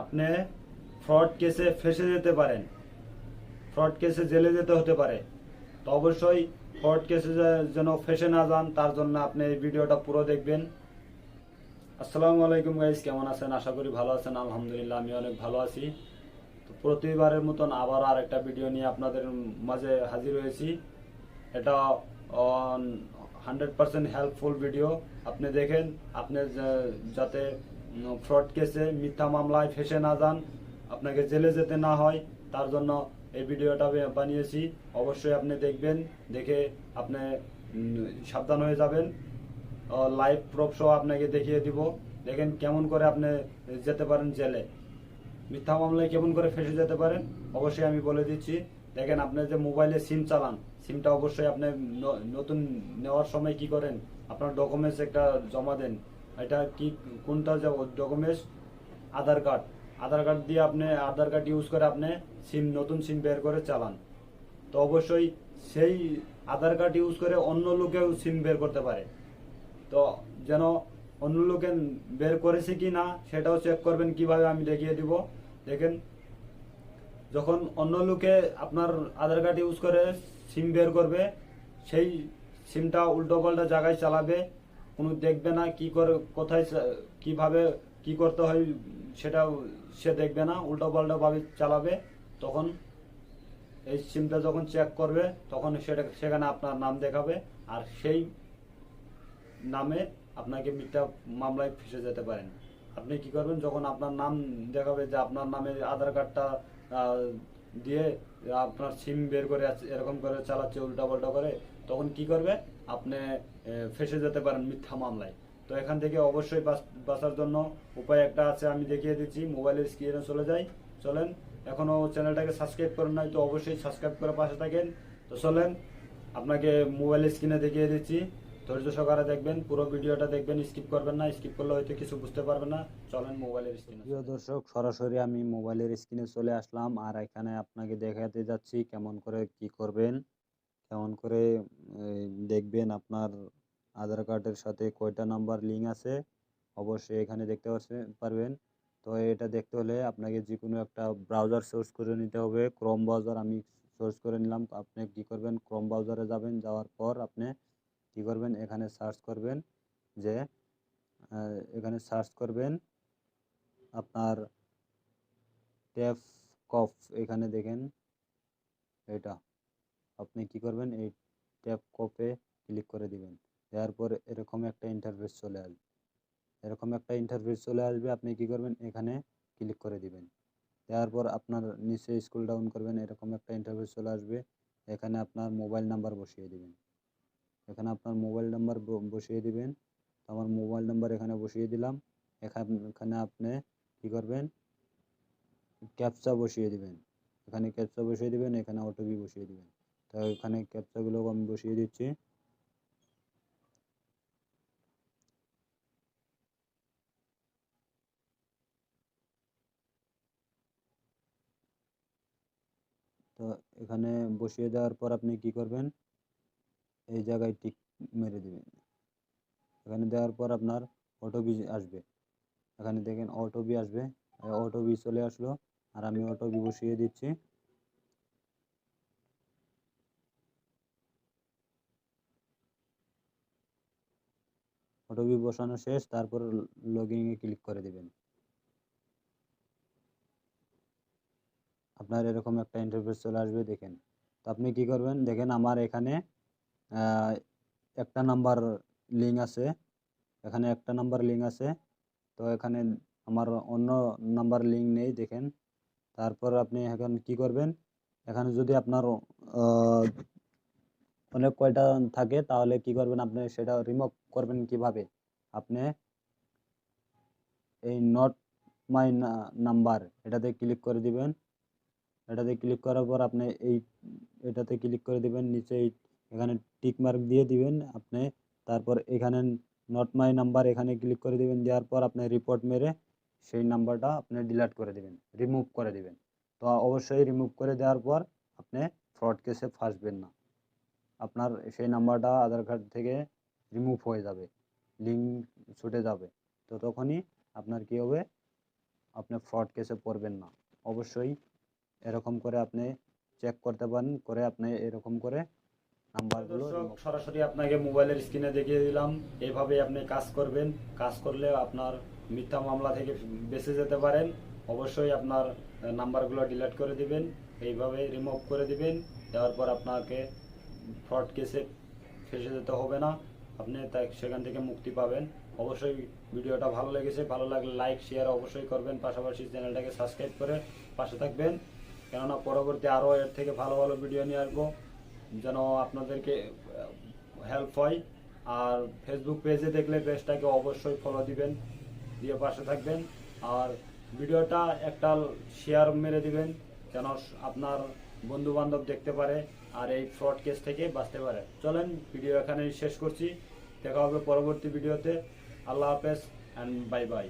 আপনি ফ্রড কেসে ফেসে যেতে পারেন। ফ্রড কেসে জেলে যেতে হতে পারে। তো অবশ্যই ফ্রড কেসে যেন ফেসে না যান, তার জন্য আপনি এই ভিডিওটা পুরো দেখবেন। আসসালামু আলাইকুম গাইস কেমন আছেন? আশা করি ভালো আছেন। আলহামদুলিল্লাহ, আমি অনেক ভালো আছি। তো প্রতিবারের মতন আবার আর একটা ভিডিও নিয়ে আপনাদের মাঝে হাজির হয়েছি। এটা হান্ড্রেড পার্সেন্ট হেল্পফুল ভিডিও আপনি দেখেন, আপনি যাতে ফ্রড কেসে মিথ্যা মামলায় ফেসে না যান। আপনাকে জেলে যেতে না হয়, তার জন্য এই ভিডিওটা আমি বানিয়েছি। অবশ্যই আপনি দেখবেন, দেখে আপনি সাবধান হয়ে যাবেন। লাইভ প্রুফ সহ আপনাকে দেখিয়ে দিব। দেখেন কেমন করে আপনি যেতে পারেন জেলে। মিথ্যা মামলায় কেমন করে ফেসে যেতে পারেন, অবশ্যই আমি বলে দিচ্ছি। দেখেন আপনি যে মোবাইলে সিম চালান, সিমটা অবশ্যই আপনি নতুন নেওয়ার সময় কি করেন? আপনার ডকুমেন্টস একটা জমা দেন। এটা কি, কোনটা documents Aadhaar card Aadhaar card দিয়ে আপনি আধার কার্ড ইউজ করে আপনি সিম নতুন সিম বের করে চালান। তো অবশ্যই সেই আধার কার্ড ইউজ করে অন্য লোকেও সিম বের করতে পারে। তো যেন অন্য লোকে বের করেছে কি না, সেটাও চেক করবেন, কীভাবে আমি দেখিয়ে দিব। দেখেন, যখন অন্য লোকে আপনার আধার কার্ড ইউজ করে সিম বের করবে, সেই সিমটা উল্টো পাল্টা জায়গায় চালাবে। কোনো দেখবে না কি করে, কোথায় কীভাবে কি করতে হয় সেটা সে দেখবে না উল্টো পাল্টা ভাবে চালাবে। তখন এই সিমটা যখন চেক করবে, তখন সেটা, সেখানে আপনার নাম দেখাবে। আর সেই নামে আপনাকে মিথ্যা মামলায় ফেসে যেতে পারেন। আপনি কি করবেন, যখন আপনার নাম দেখাবে যে আপনার নামে আধার কার্ডটা দিয়ে আপনার সিম বের করে এরকম করে চালাচ্ছে উল্টা পাল্টা করে তখন কি করবে? আপনি ফেসে যেতে পারেন মিথ্যা মামলায়। তো এখান থেকে অবশ্যই বাঁচ- বাঁচার জন্য উপায় একটা আছে, আমি দেখিয়ে দিচ্ছি। মোবাইলের স্ক্রিনে চলে যাই। চলেন এখনও চ্যানেলটাকে সাবস্ক্রাইব করেন নাই, তো অবশ্যই সাবস্ক্রাইব করে পাশে থাকেন। তো চলেন, আপনাকে মোবাইলের স্ক্রিনে দেখিয়ে দিচ্ছি। ধৈর্য সহকারে দেখবেন, পুরো ভিডিওটা দেখবেন স্কিপ করবেন না। স্কিপ করলে হয়তো কিছু বুঝতে পারবেন না। চলেন মোবাইলের স্ক্রিনে প্রিয় দর্শক, সরাসরি আমি মোবাইলের স্ক্রিনে চলে আসলাম। আর এখানে আপনাকে দেখাতে যাচ্ছি কেমন করে কি করবেন। কেমন করে দেখবেন আপনার আধার কার্ডের সাথে কয়টা নাম্বার লিঙ্ক আছে, অবশ্যই এখানে দেখতে পারবেন। তো এটা দেখতে হলে আপনাকে যে কোনো একটা ব্রাউজার সোর্স করে নিতে হবে। ক্রোম ব্রাউজার আমি সোর্স করে নিলাম আপনি কি করবেন? ক্রোম ব্রাউজারে যাবেন, যাওয়ার পর আপনি কি করবেন? এখানে সার্চ করবেন যে এখানে সার্চ করবেন আপনার ট্যাপ কফ এখানে দেখেন, এটা। আপনি কি করবেন? এই ট্যাপ কপে ক্লিক করে দিবেন। দেওয়ার পর এরকম একটা ইন্টারফেস চলে আসবে এরকম একটা ইন্টারফেস চলে আসবে, আপনি কি করবেন? এখানে ক্লিক করে দিবেন। দেওয়ার পর আপনার নিচে স্কুল ডাউন করবেন, এরকম একটা ইন্টারফেস চলে আসবে। এখানে আপনার মোবাইল নাম্বার বসিয়ে দিবেন। এখানে আপনার মোবাইল নাম্বার বসিয়ে দিবেন। আমার মোবাইল নাম্বার এখানে বসিয়ে দিলাম। এখানে এখানে আপনি কি করবেন? ক্যাপচা বসিয়ে দিবেন। এখানে ক্যাপচা বসিয়ে দিবেন, এখানে অটোপি বসিয়ে দিবেন। তো এখানে ক্যাপচাগুলো আমি বসিয়ে দিচ্ছি। তো এখানে বসিয়ে দেওয়ার পর আপনি কি করবেন? এই জায়গায় টিক মেরে দিবেন। এখানে দেওয়ার পর আপনার অটোবি আসবে। এখানে দেখেন অটোবি আসবে। অটোবি চলে আসলো। আর আমি অটোবি বসিয়ে দিচ্ছি। অটোবি বসানো শেষ, তারপর লগইন ক্লিক করে দিবেন। আপনার এরকম একটা ইন্টারফেস চলে আসবে, দেখেন। তো আপনি কি করবেন? দেখেন আমার এখানে একটা নাম্বার লিঙ্ক আছে। এখানে একটা নাম্বার লিঙ্ক আছে। তো এখানে আমার অন্য নাম্বার লিঙ্ক নেই, দেখেন। তারপর আপনি এখন কি করবেন? এখানে যদি আপনার অনেক কয়টা থাকে, তাহলে কি করবেন আপনি? সেটা রিমুভ করবেন কীভাবে? আপনি এই নট মাই নাম্বার এটাতে ক্লিক করে দিবেন। এটাতে ক্লিক করার পর আপনি এই, এটাতে ক্লিক করে দিবেন, নিচে এখানে টিক মার্ক দিয়ে দিবেন আপনি। তারপর এখানে নট মাই নাম্বার এখানে ক্লিক করে দিবেন, দেওয়ার পর আপনি রিপোর্ট মেরে সেই নাম্বারটা আপনি ডিলিট করে দিবেন রিমুভ করে দিবেন। তো অবশ্যই রিমুভ করে দেওয়ার পর আপনি ফ্রড কেসে ফাঁসবেন না। আপনার সেই নাম্বারটা আধার কার্ড থেকে রিমুভ হয়ে যাবে লিঙ্ক ছুটে যাবে। তো তখনই আপনার কি হবে? আপনি ফ্রড কেসে পড়বেন না। অবশ্যই এরকম করে আপনি চেক করতে পারেন করে আপনি এরকম করে নাম্বারগুলো সরাসরি আপনাকে মোবাইলের স্ক্রিনে দেখিয়ে দিলাম। এইভাবে আপনি কাজ করবেন। কাজ করলে আপনার মিথ্যা মামলা থেকে বেঁচে যেতে পারেন। অবশ্যই আপনার নাম্বারগুলো ডিলিট করে দিবেন। এইভাবে রিমুভ করে দিবেন। দেওয়ার পর আপনাকে ফ্রড কেসে ফেসে যেতে হবে না। আপনি তাই সেখান থেকে মুক্তি পাবেন। অবশ্যই ভিডিওটা ভালো লেগেছে, ভালো লাগলে লাইক শেয়ার অবশ্যই করবেন। পাশাপাশি চ্যানেলটাকে সাবস্ক্রাইব করে পাশে থাকবেন। কেননা পরবর্তী আরও এর থেকে ভালো ভালো ভিডিও নিয়ে আসব। যেন আপনাদেরকে হেল্প হয়। আর ফেসবুক পেজে দেখলে পেজটাকে অবশ্যই ফলো দিবেন, দিয়ে পাশে থাকবেন। আর ভিডিওটা একটা শেয়ার মেরে দিবেন। যেন আপনার বন্ধু বান্ধব দেখতে পারে আর এই ফ্রড কেস থেকে বাঁচতে পারে। চলেন ভিডিও এখানেই শেষ করছি। দেখা হবে পরবর্তী ভিডিওতে আল্লাহ হাফেজ অ্যান্ড বাই বাই